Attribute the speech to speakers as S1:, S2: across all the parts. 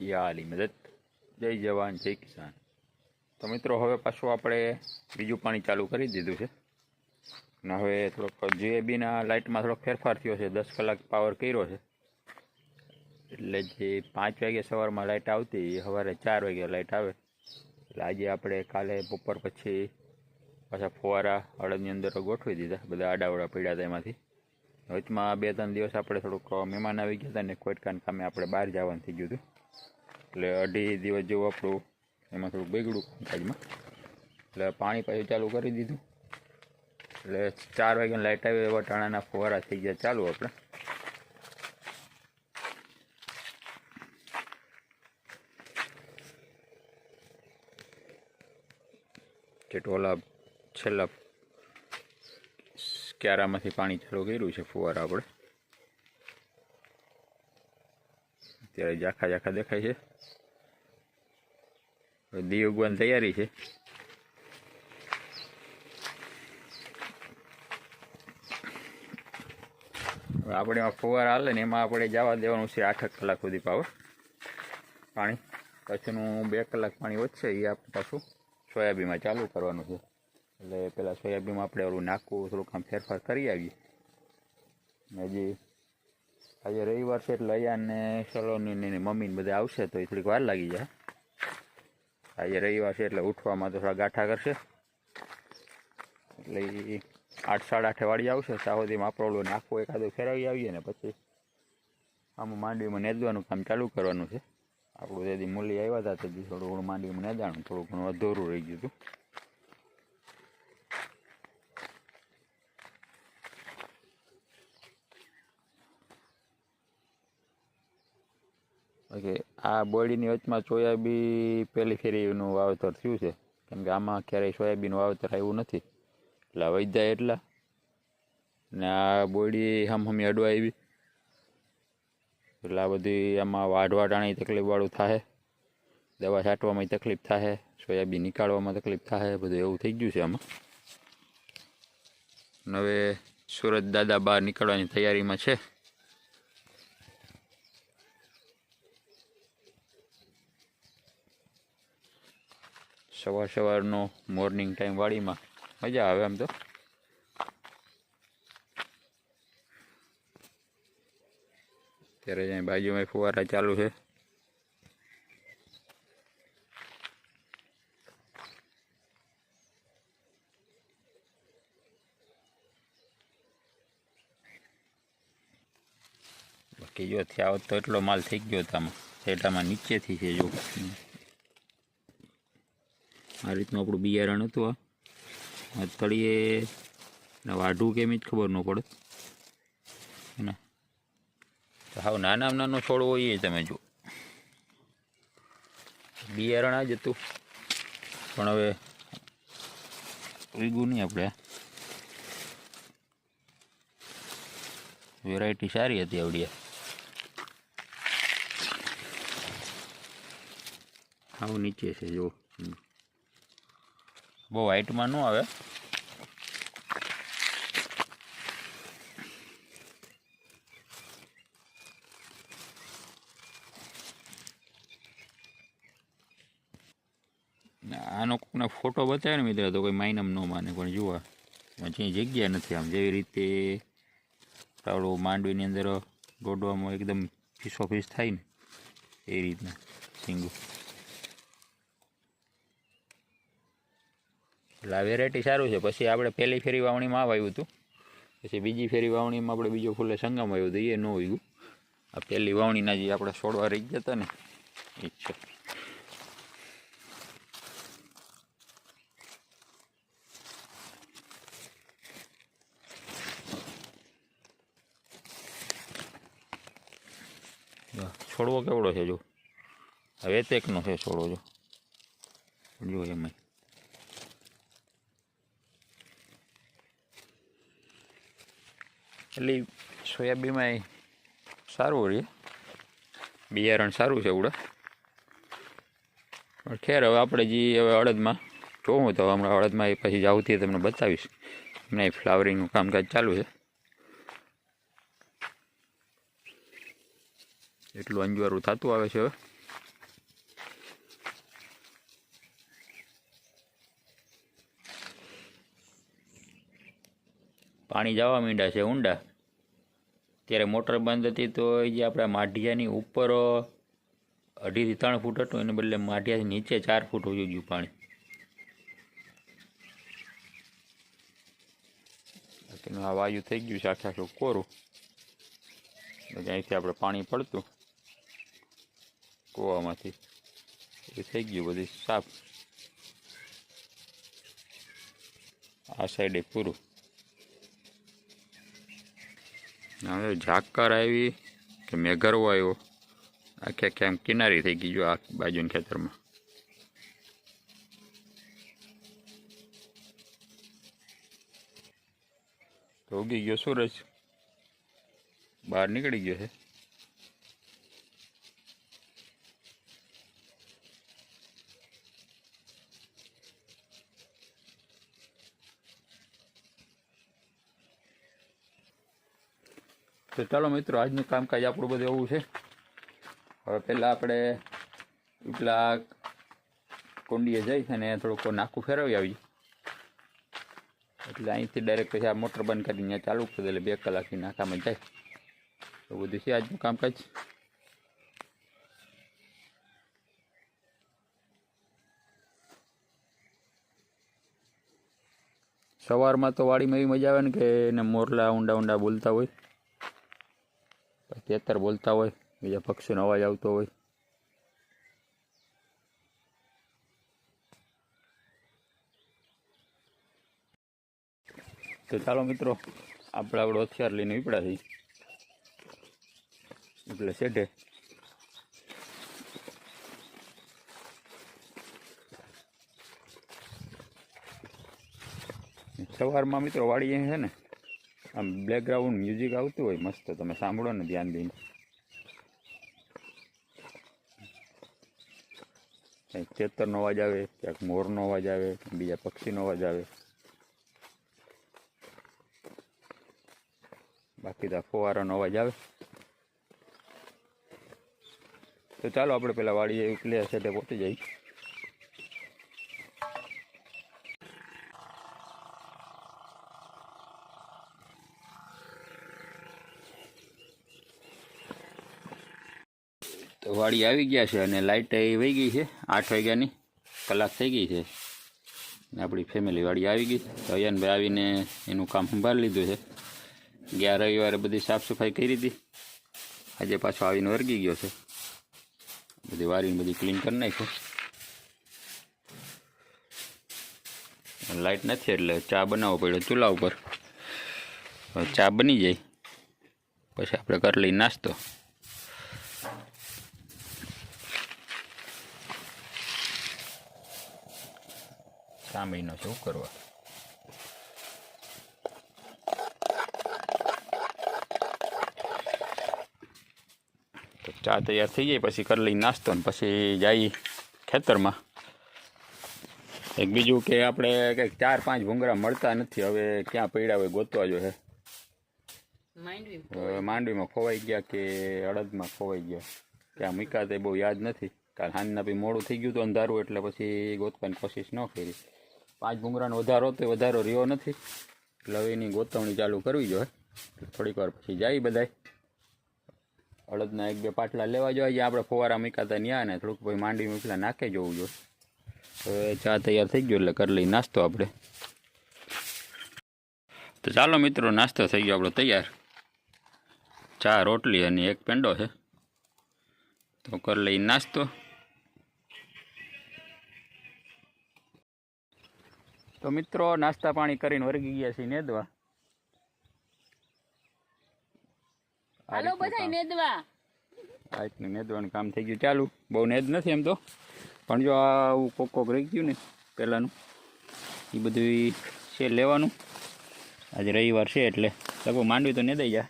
S1: યાલી મદદ. જય જવાન, જય કિસાન. તો મિત્રો, હવે પાછું આપણે બીજું પાણી ચાલુ કરી દીધું છે. અને હવે થોડોક જીએબીના લાઇટમાં થોડોક ફેરફાર થયો છે, દસ કલાક પાવર કર્યો છે. એટલે જે પાંચ વાગે સવારમાં લાઇટ આવતી સવારે ચાર વાગે લાઇટ આવે. એટલે આજે આપણે કાલે બપોર પછી પાછા ફુવારા અડદની અંદર ગોઠવી દીધા, બધા આડાવડા પડ્યા હતા એમાંથી. વચમાં બે ત્રણ દિવસ આપણે થોડુંક મહેમાન આવી ગયા હતા ને કોઈટકાન કામે આપણે બહાર જવાનું થઈ ગયું હતું. એટલે અઢી દિવસ જેવું આપણું એમાં થોડુંક બગડ્યું કામકાજમાં એટલે પાણી પાછું ચાલુ કરી દીધું. એટલે ચાર વાગ્યાની લાઇટ આવી એવા ટાણાના ફુવારા થઈ ગયા ચાલુ આપણે. કે ટોલા છેલ્લા ક્યારામાંથી પાણી ચાલુ કર્યું છે ફુવારા આપણે. અત્યારે ઝાખા ઝાખા દેખાય છે. હવે દી ઉગવાની તૈયારી છે આપણે એમાં ફુવારા હાલે ને એમાં આપણે જવા દેવાનું છે આઠ કલાક સુધી પાવર પાણી પછીનું બે કલાક પાણી વધશે એ આપણે પાછું સોયાબીનમાં ચાલુ કરવાનું છે એટલે પહેલાં સોયાબીનમાં આપણે ઓલું નાખવું થોડુંક આમ ફેરફાર કરી આવીએ હજી આજે રવિવાર છે એટલે અહીંયા ને સલોની ને એની બધા આવશે તો એ થોડીક વાર લાગી જાય આજે રવિવાર છે એટલે ઉઠવામાં થોડા ગાંઠા કરશે. એટલે એ આઠ સાડા આઠે વાળી આવશે સુધીમાં આપણે ઓલું નાખવું એકાદું ફેરવી આવીએ ને પછી આમાં માંડવીમાં નેદવાનું કામ ચાલુ કરવાનું છે. આપણું તેથી મૂલી આવ્યા હતા તેથી થોડું ઘણું માંડવીમાં નેદાણું, થોડું ઘણું અધૂરું રહી ગયું હતું. ઓકે આ બોડીની વચમાં સોયાબી પહેલી ફેરીનું વાવેતર થયું છે. કેમ કે આમાં ક્યારેય સોયાબીનું વાવેતર આવ્યું નથી. એટલે વૈદ્યા એટલા. ને આ બોડી હમ હમી અડવા આવી. એટલે આ બધી આમાં વાઢવા ટાણી તકલીફવાળું થાય દવા છાંટવામાં તકલીફ થાય સોયાબીન નીકાળવામાં તકલીફ થાય બધું એવું થઈ ગયું છે આમાં. હવે સુરત દાદા બહાર નીકળવાની તૈયારીમાં છે. સવાર સવારનો મોર્નિંગ ટાઈમ વાડીમાં. મજા આવે આમ તો. ત્યારે અહીં બાજુમાં ફુવારા ચાલુ છે. બાકી જો થયા હોત તો એટલો માલ થઈ ગયો આમાં. શેઠામાં નીચેથી છે જો. આ રીતનું આપણું બિયારણ હતું આ. તળીએ વાઢું કેમ જ ખબર ન પડે. ને હાવ નાના નાનો છોડવો એ તમે જો બિયારણ આ જ હતું. પણ હવે વીગું નહીં આપણે. વેરાયટી સારી હતી આવડી હાવ નીચે છે જો બહુ હાઇટમાં ન આવે. આનો કોઈના ફોટો બતાવે ને મિત્ર, તો કોઈ માઇનમ ન માને, પણ જુઓ. જે જગ્યા નથી આમ. જેવી રીતે તાવડું માંડવીની અંદર દોડવામાં એકદમ ફીસો ફીસ થાય ને, એ રીતના સિંગુ. એટલે આ વેરાયટી સારું છે. પછી આપણે પહેલી ફેરી વાવણીમાં આ વાવ્યું હતું. પછી બીજી ફેરી વાવણીમાં આપણે બીજો ફૂલે સંગમ આવ્યું હતું. એ ન ઉગ્યું આ પહેલી વાવણીના જે આપણે છોડવા રહી ગયા હતા ને, એ છે. છોડવો કેવડો છે, જો? હવે તેકનો છે છોડવો જો. જો એમાં એટલે સોયાબીનમાં સારું રહે બિયારણ સારું છે ઉડે. પણ ખેર હવે આપણે જે હવે અડદમાં જોવું તો હમણાં અડદમાં એ પછી જાવથી તમને બતાવીશ. એમને ફ્લાવરિંગનું કામકાજ ચાલુ છે. એટલું અંજવારું થતું આવે છે હવે. પાણી જવા માંડ્યા છે ઊંડા. ત્યારે મોટર બંધ હતી તો એ જે આપણા માઢિયાની ઉપર અઢીથી ત્રણ ફૂટ હતું, એને બદલે માઢિયાથી નીચે ચાર ફૂટ હોઈ ગયું પાણી. બાકીનું આ વાયુ થઈ ગયું છે, આખે આખું કોરું. અહીંથી આપણે પાણી પડતું, કૂવામાંથી. એ થઈ ગયું બધી સાફ. આ સાઈડે પૂરું. હવે ઝાકર આવી કે મેઘરવો આવ્યો. આખે આખે આમ કિનારી થઈ ગઈ જો આ બાજુના ખેતરમાં. તો ઉગી ગયો સૂરજ બહાર નીકળી ગયો છે. તો ચાલો મિત્રો, આજનું કામકાજ આપણું બધું એવું છે. હવે પહેલાં આપણે એટલા કુંડીએ જઈ અને થોડુંક નાખું ફેરવી આવી. એટલે અહીંથી ડાયરેક્ટ પછી આ મોટર બંધ કરીને ચાલુ કરી એટલે બે કલાકથી નાકામાં જાય. તો બધું છે આજનું કામકાજ. સવારમાં તો વાડીમાં એવી મજા આવે ને કે એને મોરલા ઊંડા ઊંડા બોલતા હોય. તેતર બોલતા હોય બીજા પક્ષીનો અવાજ આવતો હોય તો ચાલો મિત્રો આપણે આપણો હથિયાર લઈને ઉપડા થઈ એટલે શેઠે સવારમાં મિત્રો વાડી અહીં છે ને આમ બેકગ્રાઉન્ડ મ્યુઝિક આવતું હોય મસ્ત, તમે સાંભળો ને ધ્યાન દઈને. ક્યાંક ખેતરનો અવાજ આવે, ક્યાંક મોરનો અવાજ આવે, બીજા પક્ષીનો અવાજ આવે. બાકી તો ફુવારાનો અવાજ આવે. તો ચાલો, આપણે પેલા વાડીએ ઉકલે છે પહોંચી જઈએ. વાડી આવી ગયા છે અને લાઇટ એ વહી ગઈ છે. આઠ વાગ્યાની કલાક થઈ ગઈ છે. અને આપણી ફેમિલી વાડી આવી ગઈ. તો અયનભાઈ આવીને એનું કામ સંભાળી લીધું છે. ગયા રવિવારે બધી સાફ સફાઈ કરી હતી આજે પાછો આવીને વર્ગી ગયો છે. બધી વારીને બધી ક્લીન કરી નાખ્યું લાઇટ નથી એટલે ચા બનાવવો પડ્યો ચૂલા ઉપર. ચા બની જાય. પછી આપણે કરી લઈ નાસ્તો. ચા મહિનો શું કરવા તો ચા તૈયાર થઈ જાય પછી કરી લઈ નાસ્તો ને પછી જઈ ખેતરમાં. એક બીજું કે આપણે કંઈક ચાર પાંચ ભૂંગરા મળતા નથી હવે ક્યાં પડ્યા હોય ગોતવા જો હે. માંડવીમાં ખોવાઈ ગયા. કે અડદમાં ખોવાઈ ગયા? ક્યાં મૂક્યા તે બહુ યાદ નથી. કારણ હાંજના બી મોડું થઈ ગયું હતું અંધારું એટલે પછી ગોતવાની કોશિશ ન કરી. પાંચ ભૂંગરાનો વધારો હતો વધારો રહ્યો નથી. એટલે હવે એની ગોતવણી ચાલુ કરવી જોઈએ. થોડીક વાર પછી જાય બધાય. અડદના એક બે પાટલા લેવા જોઈએ આપણે ફુવારા મૂકાતા ન્યા ને થોડુંક ભાઈ માંડી મૂકલા નાખે જવું જોઈએ. હવે ચા તૈયાર થઈ ગયો એટલે કરી લઈ નાસ્તો આપણે. તો ચાલો મિત્રો, નાસ્તો થઈ ગયો આપણો તૈયાર. ચા, રોટલી અને એક પેંડો છે. તો કરી લઈ નાસ્તો. તો મિત્રો નાસ્તા પાણી કરીને વર્ગી ગયા છીએ નેદવા.
S2: હાલો બધા નેદવા.
S1: આ નેદવાનું કામ થઈ ગયું. ચાલુ. બહુ નેદ નથી એમ તો. પણ જો આવું કોક કોક રહી ગયું ને પહેલાંનું એ બધું છે લેવાનું. આજે રવિવાર છે એટલે લગભગ માંડવી તો નેદાઈ જાય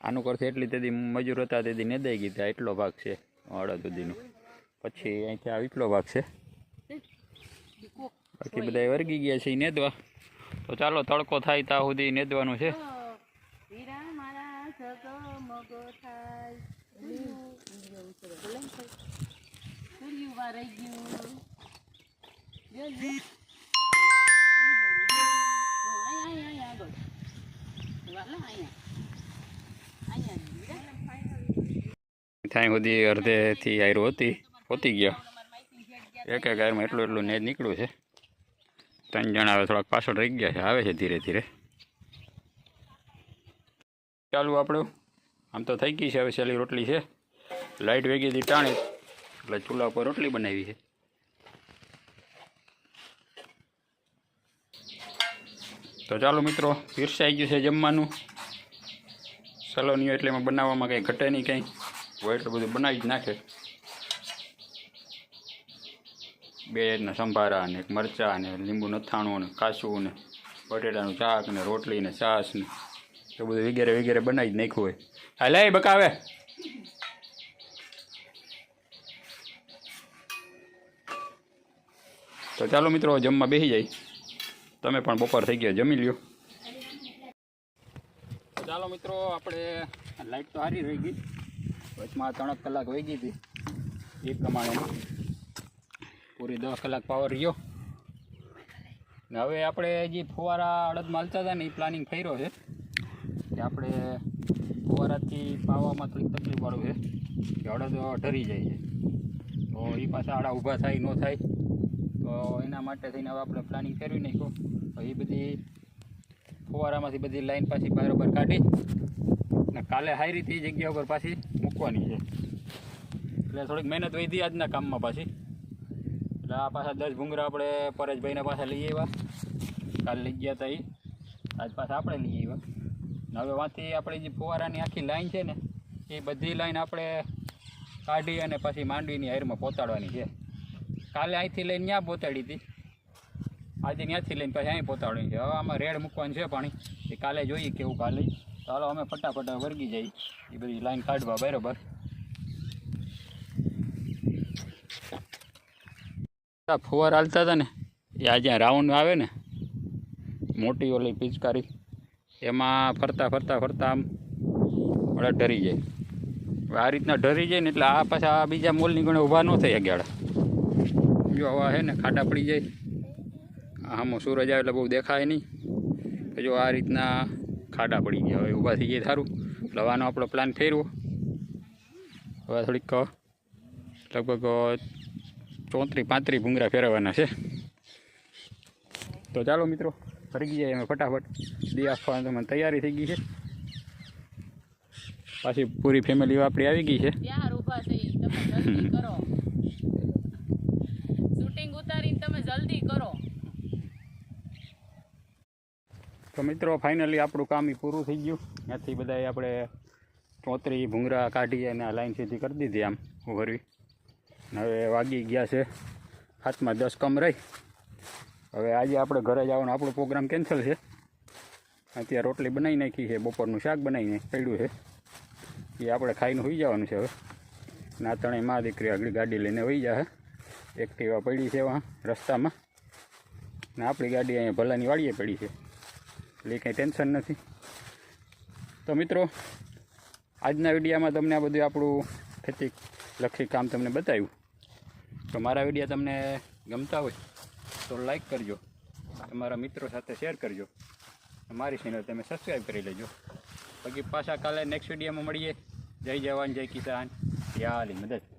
S1: આનું કરશે એટલી તેથી મજૂર હતા તેથી નેદાઈ ગઈ ત્યાં એટલો ભાગ છે. અડદ સુધીનો. પછી અહીંથી આ એટલો ભાગ છે. બાકી બધા વર્ગી ગયા છે નેદવા. તો ચાલો તડકો થાય ત્યાં સુધી નેદવાનું છે. ત્યાં સુધી અડધેથી આયરો હતી પોતી ગયા. એક એક આયરમાં એટલું એટલું નેજ નીકળ્યું છે. ત્રણ જણા હવે થોડાક પાછળ રહી ગયા છે, આવે છે ધીરે ધીરે. ચાલુ આપણું. આમ તો થઈ ગઈ છે, હવે સહેલી રોટલી છે. લાઇટ વેગી હતી ટાણી, એટલે ચૂલા ઉપર રોટલી બનાવી છે. તો ચાલો મિત્રો પીરસાઈ ગયું છે જમવાનું. સલોનીઓ એટલે એમાં બનાવવામાં કંઈ ઘટે નહીં, કંઈ. હોય એટલું બધું બનાવી જ નાખે. બે ને સંભારા ને મરચાં ને લીંબુ નથાણું ને કાચું ને બટેટાનું શાક ને રોટલી ને છાશ ને એ બધું વગેરે વગેરે બનાવી જ નાખ્યું હોય. હાલે બકાવે તો ચાલો મિત્રો, જમવા બેસી જાય. તમે પણ બપોર થઈ ગયા, જમી લ્યો. ચાલો મિત્રો, આપણે લાઈટ તો સારી રહી ગઈ. વચમાં ત્રણ કલાક વહી ગઈ હતી. એ પ્રમાણે પૂરી દસ કલાક પાવર રહ્યો ને હવે આપણે જે ફુવારા અડદમાં માલતા હતા ને એ પ્લાનિંગ થઈ છે. કે આપણે ફુવારાથી પાવામાં થોડીક તકલીફ વાળું છે, કે અડદ ઢરી જાય છે. તો એ પાછા આડા ઊભા થાય, ન થાય. તો એના માટે થઈને હવે આપણે પ્લાનિંગ ફેરવી નાખ્યું. તો એ બધી ફુવારામાંથી બધી લાઈન પાછી બરાબર કાઢી ને કાલે હારીથી એ જગ્યા ઉપર પાછી મૂકવાની છે. એટલે થોડીક મહેનત વધી આજના કામમાં પાછી. આ પાછા દસ ભૂંગરા આપણે પરેશભાઈના પાછા લઈ આવ્યા. કાલે લઈ ગયા હતા એ આજ પાછા આપણે લઈ આવ્યા. હવે વાંથી આપણે જે ફુવારાની આખી લાઈન છે ને, એ બધી લાઈન આપણે કાઢી અને પછી માંડવીની હાઈરમાં પહોંચાડવાની છે. કાલે અહીંથી લઈને ત્યાં પહોંચાડી હતી. આજે ત્યાંથી લઈને પછી અહીં પહોંચાડવાની છે. હવે આમાં રેડ મૂકવાનું છે પાણી. એ કાલે જોઈએ કેવું કાલે. ચાલો, અમે ફટાફટ વર્ગી જઈએ. એ બધી લાઈન કાઢવા બરાબર. આ ફુવાર હાલતા હતા ને, એ આ જ્યાં રાઉન્ડ આવે ને, મોટી ઓલી પિચકારી, એમાં ફરતા ફરતા ફરતા આમ વળા ઢરી જાય. આ રીતના ઢરી જાય ને એટલે આ પાછા આ બીજા મોલની ગણે ઊભા ન થઈ અગિયાળા જો હવા છે ને, ખાડા પડી જાય. આમાં સૂરજ આવે એટલે બહુ દેખાય નહીં. જો આ રીતના ખાડા પડી ગયા, હવે ઊભા થઈ જાય સારું લવાનો આપણો પ્લાન ફેરવો હવે થોડીક લગભગ ચોત્રીસ પાંત્રીસ ભૂંગરા ફેરવવાના છે. તો ચાલો મિત્રો ફરી જાય અમે ફટાફટ. દી આપવાની તમને તૈયારી થઈ ગઈ છે. પાછી પૂરી ફેમિલી આપણી આવી ગઈ છે.
S2: શૂટિંગ ઉતારીને તમે જલ્દી કરો.
S1: તો મિત્રો ફાઇનલી આપણું કામ એ પૂરું થઈ ગયું. ત્યાંથી બધાએ આપણે ચોતરી ભૂંગરા કાઢી અને લાઈન સીધી કરી દીધી આમ ઉભરવી. હવે વાગી ગયા છે હાથમાં દસ કમ રહી. હવે આજે આપણે ઘરે જવાનો આપણો પ્રોગ્રામ કેન્સલ છે. અત્યારે રોટલી બનાવી નાખી છે, બપોરનું શાક બનાવીને પડ્યું છે. એ આપણે ખાઈને હોઈ જવાનું છે હવે. ના ત્રણેય મા દીકરી આગળ ગાડી લઈને હોઈ જાય એક્ટિવા પડી છે વાં રસ્તામાં. ને આપણી ગાડી અહીંયા ભલાની વાડીએ પડી છે. એટલે કંઈ ટેન્શન નથી. તો મિત્રો, આજના વિડીયામાં તમને આ બધું આપણું ખેતી લક્ષી કામ તમને બતાવ્યું. તો મારા વીડિયો તમને ગમતા હોય તો લાઈક કરજો. તમારા મિત્રો સાથે શેર કરજો. મારી ચેનલ તમે સબસ્ક્રાઈબ કરી લેજો. બાકી પાછા કાલે નેક્સ્ટ વિડીયોમાં મળીએ. જય જવાન, જય કિસાન. યાલી મદદ.